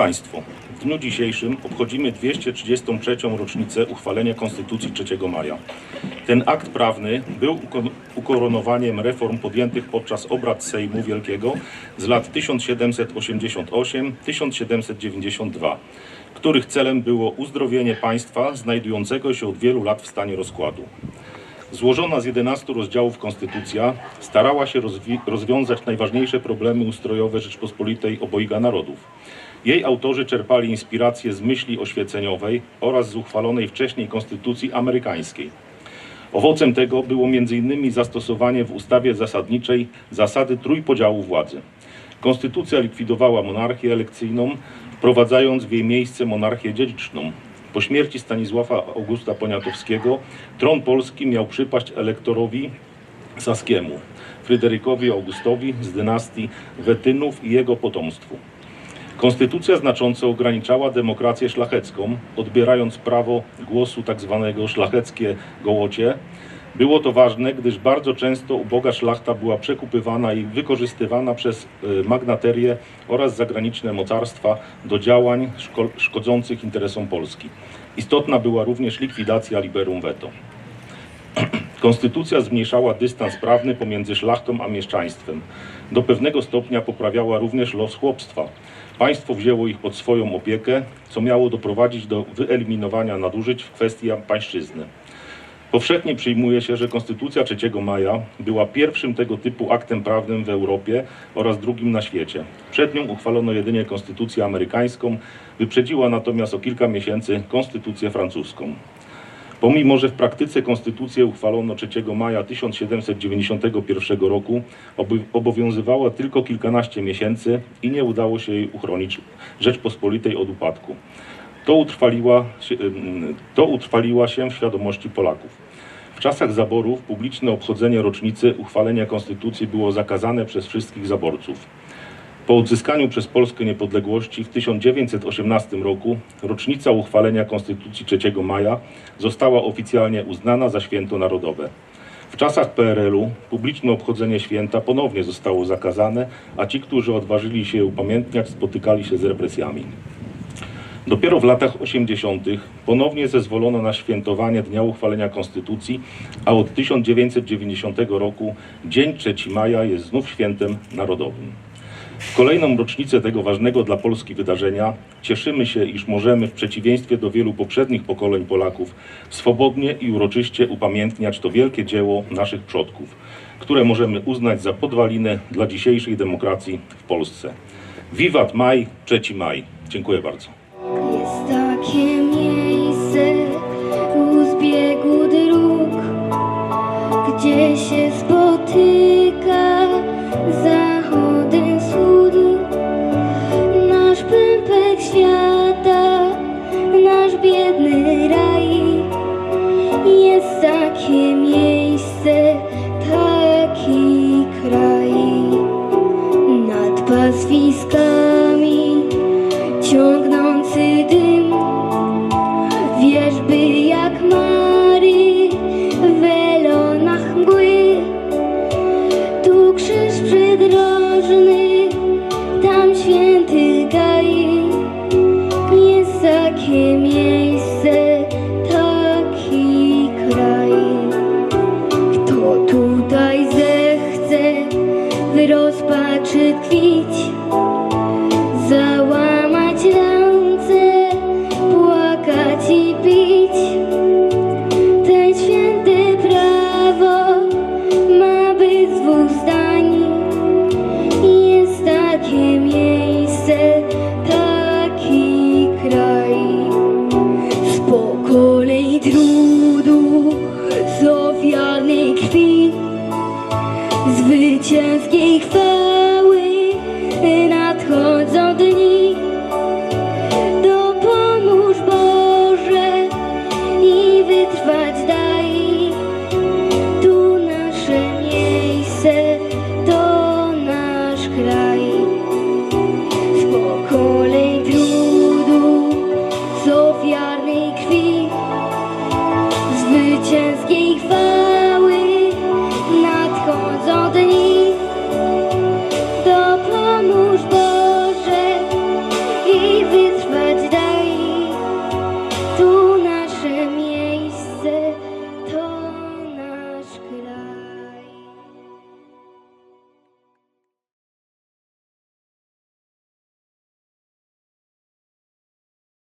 Państwo, w dniu dzisiejszym obchodzimy 233. rocznicę uchwalenia Konstytucji 3 maja. Ten akt prawny był uko- ukoronowaniem reform podjętych podczas obrad Sejmu Wielkiego z lat 1788-1792, których celem było uzdrowienie państwa znajdującego się od wielu lat w stanie rozkładu. Złożona z 11 rozdziałów Konstytucja starała się rozwi- rozwiązać najważniejsze problemy ustrojowe Rzeczpospolitej obojga narodów. Jej autorzy czerpali inspiracje z myśli oświeceniowej oraz z uchwalonej wcześniej Konstytucji amerykańskiej. Owocem tego było m.in. zastosowanie w ustawie zasadniczej zasady trójpodziału władzy. Konstytucja likwidowała monarchię elekcyjną, wprowadzając w jej miejsce monarchię dziedziczną. Po śmierci Stanisława Augusta Poniatowskiego tron polski miał przypaść elektorowi saskiemu, Fryderykowi Augustowi z dynastii Wetynów i jego potomstwu. Konstytucja znacząco ograniczała demokrację szlachecką, odbierając prawo głosu tzw. szlacheckie gołocie. Było to ważne, gdyż bardzo często uboga szlachta była przekupywana i wykorzystywana przez y, magnaterię oraz zagraniczne mocarstwa do działań szko- szkodzących interesom Polski. Istotna była również likwidacja liberum veto. Konstytucja zmniejszała dystans prawny pomiędzy szlachtą a mieszczaństwem. Do pewnego stopnia poprawiała również los chłopstwa. Państwo wzięło ich pod swoją opiekę, co miało doprowadzić do wyeliminowania nadużyć w kwestii pańszczyzny. Powszechnie przyjmuje się, że Konstytucja 3 maja była pierwszym tego typu aktem prawnym w Europie oraz drugim na świecie. Przed nią uchwalono jedynie Konstytucję amerykańską, wyprzedziła natomiast o kilka miesięcy Konstytucję francuską. Pomimo, że w praktyce konstytucję uchwalono 3 maja 1791 roku, obowiązywała tylko kilkanaście miesięcy i nie udało się jej uchronić Rzeczpospolitej od upadku. To utrwaliła, się, to utrwaliła się w świadomości Polaków. W czasach zaborów publiczne obchodzenie rocznicy uchwalenia konstytucji było zakazane przez wszystkich zaborców. Po odzyskaniu przez Polskę niepodległości w 1918 roku rocznica uchwalenia Konstytucji 3 maja została oficjalnie uznana za święto narodowe. W czasach PRL-u publiczne obchodzenie święta ponownie zostało zakazane, a ci, którzy odważyli się je upamiętniać, spotykali się z represjami. Dopiero w latach 80. ponownie zezwolono na świętowanie dnia uchwalenia Konstytucji, a od 1990 roku Dzień 3 maja jest znów świętem narodowym. W kolejną rocznicę tego ważnego dla Polski wydarzenia cieszymy się, iż możemy w przeciwieństwie do wielu poprzednich pokoleń Polaków swobodnie i uroczyście upamiętniać to wielkie dzieło naszych przodków, które możemy uznać za podwalinę dla dzisiejszej demokracji w Polsce. Wiwat Maj, 3 Maj. Dziękuję bardzo. Jest takie miejsce u zbiegu dróg, gdzie się spotyka Takie miejsce, cry.